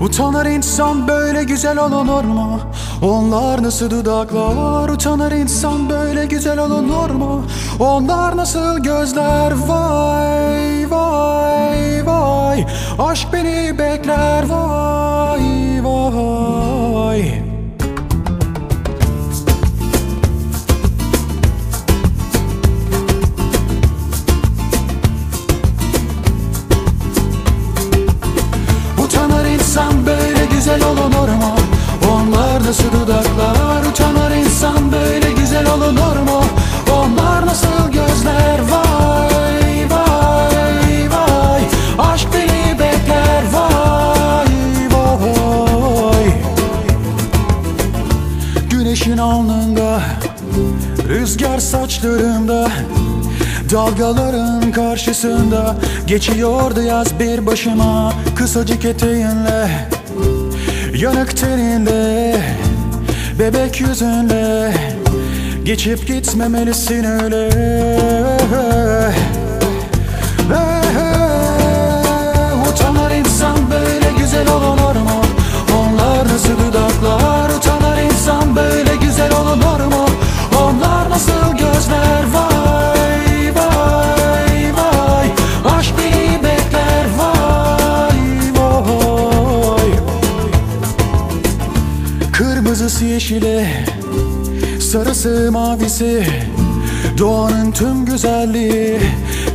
Utanır insan böyle güzel olunur mu? Onlar nasıl dudaklar Utanır insan böyle güzel olunur mu? Onlar nasıl gözler Vay vay vay Aşk beni bekler güzel olunur mu? Onlar nasıl dudaklar Utanır insan böyle güzel olunur mu? Onlar nasıl gözler? Vay vay vay. Aşk beni bekler. Vay vay. Güneşin alnında Rüzgar saçlarımda Dalgaların karşısında Geçiyordu yaz bir başıma. Kısacık eteğinle Yanık teninde Bebek yüzünle Geçip gitmemelisin öyle Kırmızısı yeşili Sarısı mavisi. Doğanın tüm güzelliği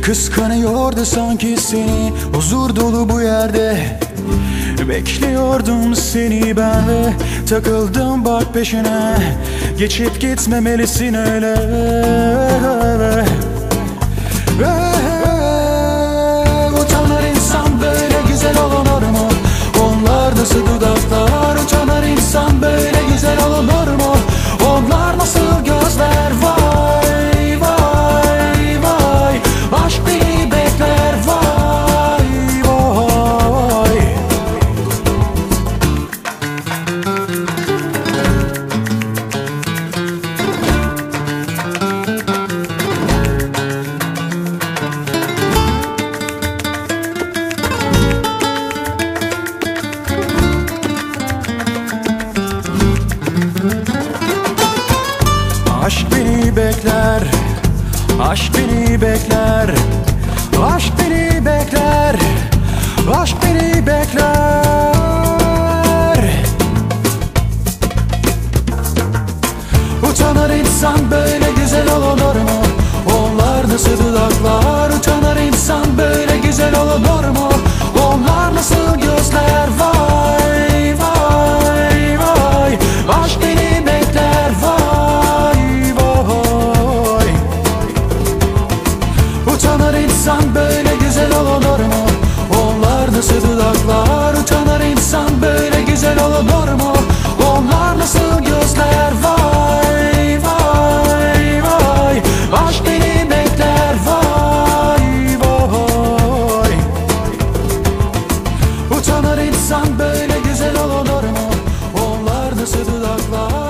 Kıskanıyordu sanki seni. Huzur dolu bu yerde Bekliyordum seni ben ve Takıldım bak peşine. Geçip gitmemelisin öyle. Utanır Aşk beni bekler Aşk beni bekler Aşk beni bekler Aşk beni bekler Utanır insan böyle güzel olunur mu? Onlar nasıl dudaklar Utanır Kırmızı dudaklar